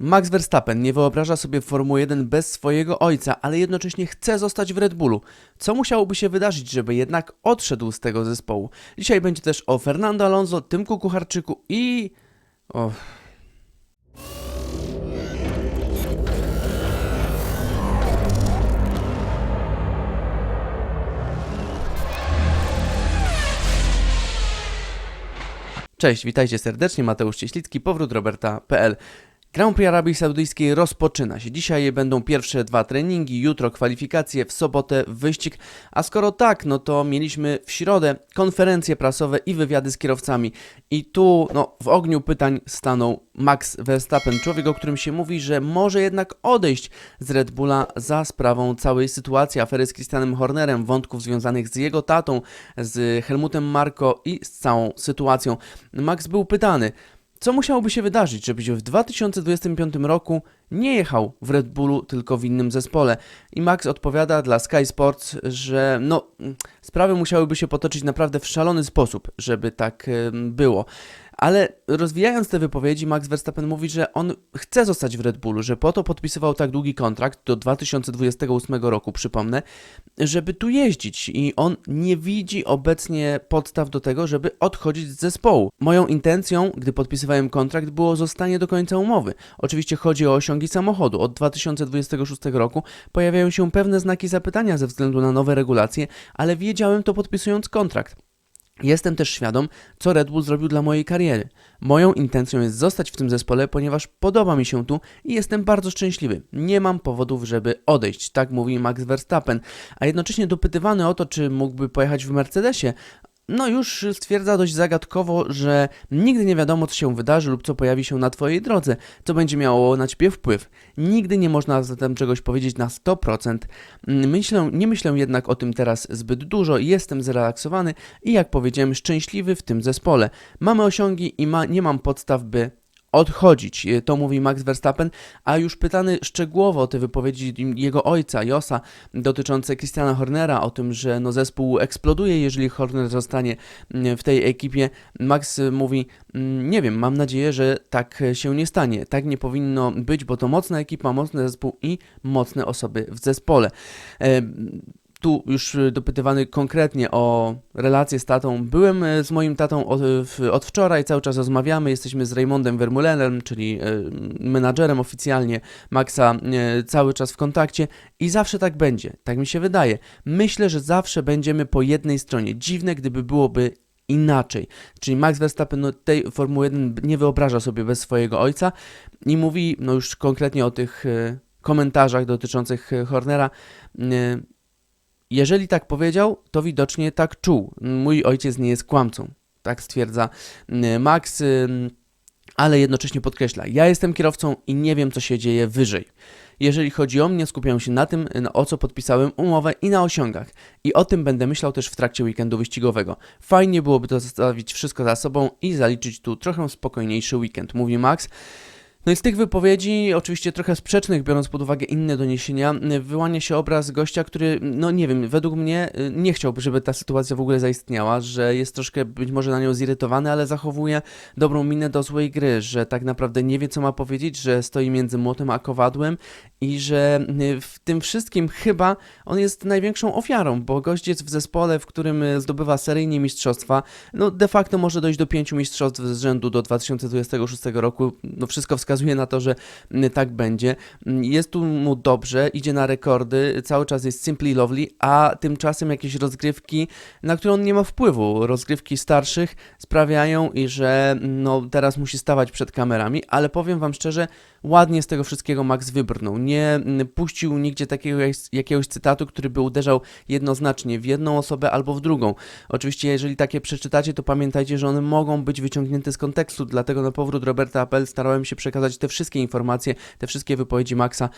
Max Verstappen nie wyobraża sobie Formuły 1 bez swojego ojca, ale jednocześnie chce zostać w Red Bullu. Co musiałoby się wydarzyć, żeby jednak odszedł z tego zespołu? Dzisiaj będzie też o Fernando Alonso, Tymku Kucharczyku i... Cześć, witajcie serdecznie, Mateusz Cieślicki, powrót Roberta.pl. Grand Prix Arabii Saudyjskiej rozpoczyna się. Dzisiaj będą pierwsze dwa treningi, jutro kwalifikacje, w sobotę wyścig. A skoro tak, no to mieliśmy w środę konferencje prasowe i wywiady z kierowcami. I tu, no, w ogniu pytań stanął Max Verstappen, człowiek, o którym się mówi, że może jednak odejść z Red Bulla za sprawą całej sytuacji, afery z Christianem Hornerem, wątków związanych z jego tatą, z Helmutem Marko i z całą sytuacją. Max był pytany, co musiałoby się wydarzyć, żebyś w 2025 roku nie jechał w Red Bullu, tylko w innym zespole? I Max odpowiada dla Sky Sports, że no, sprawy musiałyby się potoczyć naprawdę w szalony sposób, żeby tak było. Ale rozwijając te wypowiedzi, Max Verstappen mówi, że on chce zostać w Red Bullu, że po to podpisywał tak długi kontrakt do 2028 roku, przypomnę, żeby tu jeździć i on nie widzi obecnie podstaw do tego, żeby odchodzić z zespołu. Moją intencją, gdy podpisywałem kontrakt, było zostanie do końca umowy. Oczywiście chodzi o osiągi samochodu. Od 2026 roku pojawiają się pewne znaki zapytania ze względu na nowe regulacje, ale wiedziałem to podpisując kontrakt. Jestem też świadom, co Red Bull zrobił dla mojej kariery. Moją intencją jest zostać w tym zespole, ponieważ podoba mi się tu i jestem bardzo szczęśliwy. Nie mam powodów, żeby odejść, tak mówi Max Verstappen. A jednocześnie dopytywany o to, czy mógłby pojechać w Mercedesie, no już stwierdza dość zagadkowo, że nigdy nie wiadomo, co się wydarzy lub co pojawi się na Twojej drodze, co będzie miało na Ciebie wpływ. Nigdy nie można zatem czegoś powiedzieć na 100%. Myślę, nie myślę jednak o tym teraz zbyt dużo, jestem zrelaksowany i jak powiedziałem, szczęśliwy w tym zespole. Mamy osiągi i ma, nie mam podstaw, by odchodzić. To mówi Max Verstappen, a już pytany szczegółowo o te wypowiedzi jego ojca, Josa, dotyczące Christiana Hornera, o tym, że no zespół eksploduje, jeżeli Horner zostanie mm, w tej ekipie, Max mówi, mm, nie wiem, mam nadzieję, że tak się nie stanie. Tak nie powinno być, bo to mocna ekipa, mocny zespół i mocne osoby w zespole. E, tu już y, dopytywany konkretnie o relacje z tatą. Byłem y, z moim tatą od, w- od wczoraj, cały czas rozmawiamy. Jesteśmy z Raymondem Vermulenem, czyli menadżerem oficjalnie Maxa, cały czas w kontakcie i zawsze tak będzie. Tak mi się wydaje. Myślę, że zawsze będziemy po jednej stronie. Dziwne, gdyby byłoby inaczej. Czyli Max Verstappen no, tej Formuły 1 nie wyobraża sobie bez swojego ojca i mówi no już konkretnie o tych komentarzach dotyczących Hornera. Jeżeli tak powiedział, to widocznie tak czuł. Mój ojciec nie jest kłamcą. Tak stwierdza y, Max, ale jednocześnie podkreśla: Ja jestem kierowcą i nie wiem, co się dzieje wyżej. Jeżeli chodzi o mnie, skupiam się na tym, o co podpisałem umowę i na osiągach. I o tym będę myślał też w trakcie weekendu wyścigowego. Fajnie byłoby to zostawić wszystko za sobą i zaliczyć tu trochę spokojniejszy weekend, mówi Max. No i z tych wypowiedzi, oczywiście trochę sprzecznych, biorąc pod uwagę inne doniesienia, wyłania się obraz gościa, który, no nie wiem, według mnie y, nie chciałby, żeby ta sytuacja w ogóle zaistniała, że jest troszkę być może na nią zirytowany, ale zachowuje dobrą minę do złej gry, że tak naprawdę nie wie, co ma powiedzieć, że stoi między młotem a kowadłem i że y, w tym wszystkim chyba on jest największą ofiarą, bo jest w zespole, w którym y, zdobywa seryjnie mistrzostwa, no de facto może dojść do pięciu mistrzostw z rzędu do 2026 roku, no wszystko wskazuje na to, że y, tak będzie. Jest tu mu dobrze, idzie na rekordy, cały czas jest simply lovely, a tymczasem jakieś rozgrywki, na które on nie ma wpływu, rozgrywki starszych sprawiają i że no teraz musi stawać przed kamerami, ale powiem wam szczerze, ładnie z tego wszystkiego Max wybrnął. Nie mm, puścił nigdzie takiego jak- jakiegoś cytatu, który by uderzał jednoznacznie w jedną osobę albo w drugą. Oczywiście, jeżeli takie przeczytacie, to pamiętajcie, że one mogą być wyciągnięte z kontekstu, dlatego na powrót Roberta Appel starałem się przekazać te wszystkie informacje, te wszystkie wypowiedzi Maxa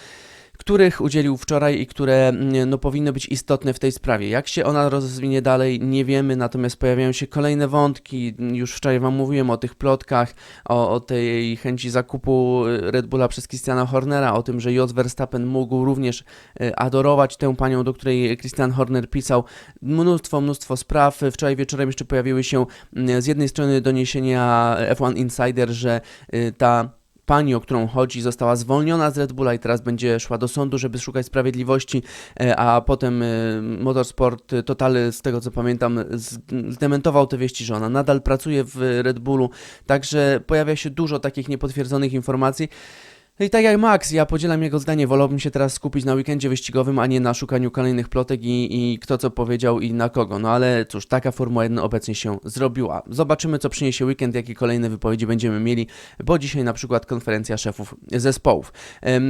których udzielił wczoraj i które mm, no, powinny być istotne w tej sprawie. Jak się ona rozwinie dalej, nie wiemy, natomiast pojawiają się kolejne wątki. Już wczoraj Wam mówiłem o tych plotkach, o, o tej chęci zakupu y, Red Bulla przez Christiana Hornera, o tym, że Jos Verstappen mógł również y, adorować tę panią, do której Christian Horner pisał. Mnóstwo, mnóstwo spraw. Wczoraj wieczorem jeszcze pojawiły się mm, z jednej strony doniesienia F1 Insider, że y, ta pani, o którą chodzi, została zwolniona z Red Bulla i teraz będzie szła do sądu, żeby szukać sprawiedliwości, e, a potem e, Motorsport Total, z tego co pamiętam, zdementował te wieści, że ona nadal pracuje w Red Bullu, także pojawia się dużo takich niepotwierdzonych informacji. No i tak jak Max, ja podzielam jego zdanie, wolałbym się teraz skupić na weekendzie wyścigowym, a nie na szukaniu kolejnych plotek i, i kto co powiedział i na kogo. No ale cóż, taka Formuła 1 obecnie się zrobiła. Zobaczymy, co przyniesie weekend, jakie kolejne wypowiedzi będziemy mieli, bo dzisiaj na przykład konferencja szefów zespołów.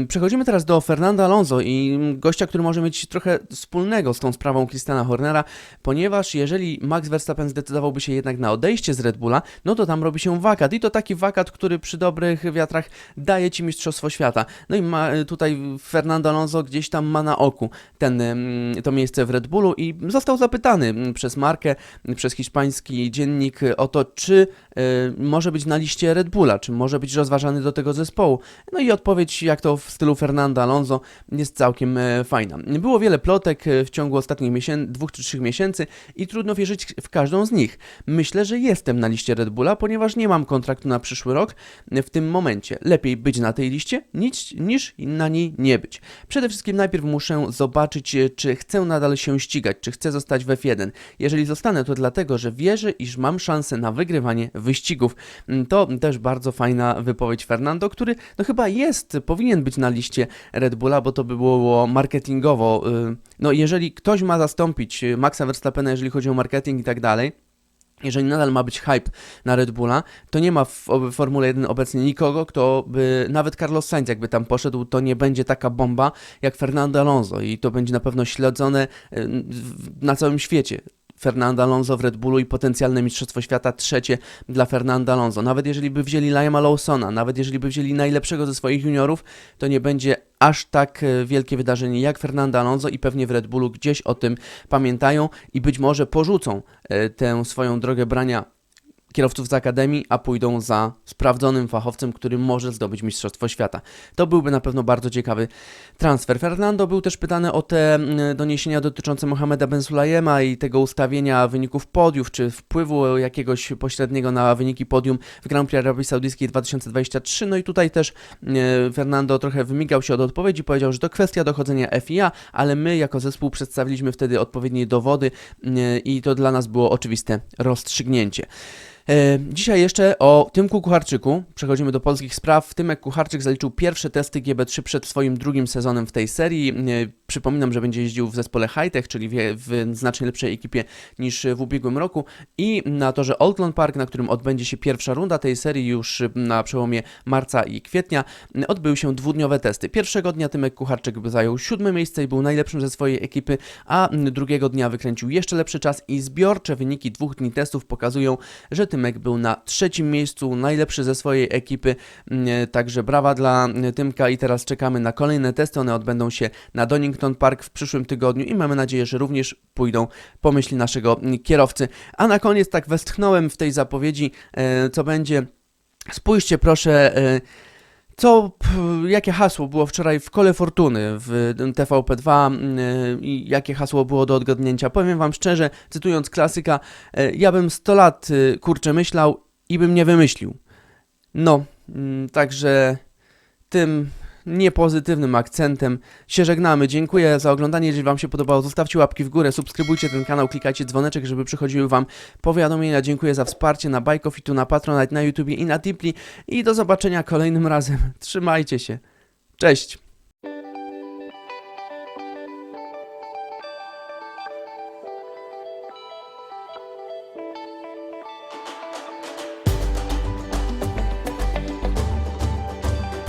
Przechodzimy teraz do Fernando Alonso i gościa, który może mieć trochę wspólnego z tą sprawą Christiana Hornera, ponieważ jeżeli Max Verstappen zdecydowałby się jednak na odejście z Red Bulla, no to tam robi się wakat i to taki wakat, który przy dobrych wiatrach daje Ci mistrzostwo świata. No i ma tutaj Fernando Alonso gdzieś tam ma na oku ten, em, to miejsce w Red Bullu i został zapytany przez markę, przez hiszpański dziennik o to, czy może być na liście Red Bulla, czy może być rozważany do tego zespołu. No i odpowiedź, jak to w stylu Fernando Alonso, jest całkiem fajna. Było wiele plotek w ciągu ostatnich miesię- dwóch czy trzech miesięcy i trudno wierzyć w każdą z nich. Myślę, że jestem na liście Red Bulla, ponieważ nie mam kontraktu na przyszły rok w tym momencie. Lepiej być na tej liście niż, niż na niej nie być. Przede wszystkim najpierw muszę zobaczyć, e, czy chcę nadal się ścigać, czy chcę zostać w F1. Jeżeli zostanę, to dlatego, że wierzę, iż mam szansę na wygrywanie wyścigów. Mm, To też bardzo fajna wypowiedź Fernando, który no chyba jest, powinien być na liście Red Bulla, bo to by było marketingowo. y, No jeżeli ktoś ma zastąpić y, Maxa Verstappena, jeżeli chodzi o marketing i tak dalej, jeżeli nadal ma być hype na Red Bulla, to nie ma w Formule 1 obecnie nikogo, kto by, nawet Carlos Sainz jakby tam poszedł, to nie będzie taka bomba jak Fernando Alonso i to będzie na pewno śledzone w- na całym świecie. Fernando Alonso w Red Bullu i potencjalne Mistrzostwo Świata trzecie dla Fernando Alonso. Nawet jeżeli by wzięli Liama Lawsona, nawet jeżeli by wzięli najlepszego ze swoich juniorów, to nie będzie aż tak e, wielkie wydarzenie jak Fernando Alonso i pewnie w Red Bullu gdzieś o tym pamiętają i być może porzucą e, tę swoją drogę brania kierowców z Akademii, a pójdą za sprawdzonym fachowcem, który może zdobyć Mistrzostwo Świata. To byłby na pewno bardzo ciekawy transfer. Fernando był też pytany o te mm, doniesienia dotyczące Mohameda Ben Sulayema i tego ustawienia wyników podiów, czy wpływu jakiegoś pośredniego na wyniki podium w Grand Prix Arabii Saudyjskiej 2023. No i tutaj też e, Fernando trochę wymigał się od odpowiedzi, powiedział, że to kwestia dochodzenia FIA, ale my jako zespół przedstawiliśmy wtedy odpowiednie dowody e, i to dla nas było oczywiste rozstrzygnięcie. E, Dzisiaj jeszcze o Tymku Kucharczyku. Przechodzimy do polskich spraw. Tymek Kucharczyk zaliczył pierwsze testy GB3 przed swoim drugim sezonem w tej serii. E, Przypominam, że będzie jeździł w zespole Hightech, czyli w, znacznie lepszej ekipie niż w ubiegłym roku. I na torze Oaklawn Park, na którym odbędzie się pierwsza runda tej serii już na przełomie marca i kwietnia, odbyły się dwudniowe testy. Pierwszego dnia Tymek Kucharczyk zajął siódme miejsce i był najlepszym ze swojej ekipy, a drugiego dnia wykręcił jeszcze lepszy czas i zbiorcze wyniki dwóch dni testów pokazują, że Tymek był na trzecim miejscu, najlepszy ze swojej ekipy, Mm, także brawa dla Tymka i teraz czekamy na kolejne testy, one odbędą się na Donington Park w przyszłym tygodniu i mamy nadzieję, że również pójdą po myśli naszego mm, kierowcy. A na koniec tak westchnąłem w tej zapowiedzi, e, co będzie. Spójrzcie proszę, e, co, jakie hasło było wczoraj w kole fortuny w TVP2 y, i jakie hasło było do odgadnięcia. Powiem wam szczerze, cytując klasyka, y, ja bym 100 lat y, kurczę myślał i bym nie wymyślił. No, mm, także tym niepozytywnym akcentem się żegnamy. Dziękuję za oglądanie. Jeżeli Wam się podobało, zostawcie łapki w górę, subskrybujcie ten kanał, klikajcie dzwoneczek, żeby przychodziły Wam powiadomienia. Dziękuję za wsparcie na Bajkofitu, na Patronite, na YouTubie i na Tipli. I do zobaczenia kolejnym razem. Trzymajcie się. Cześć!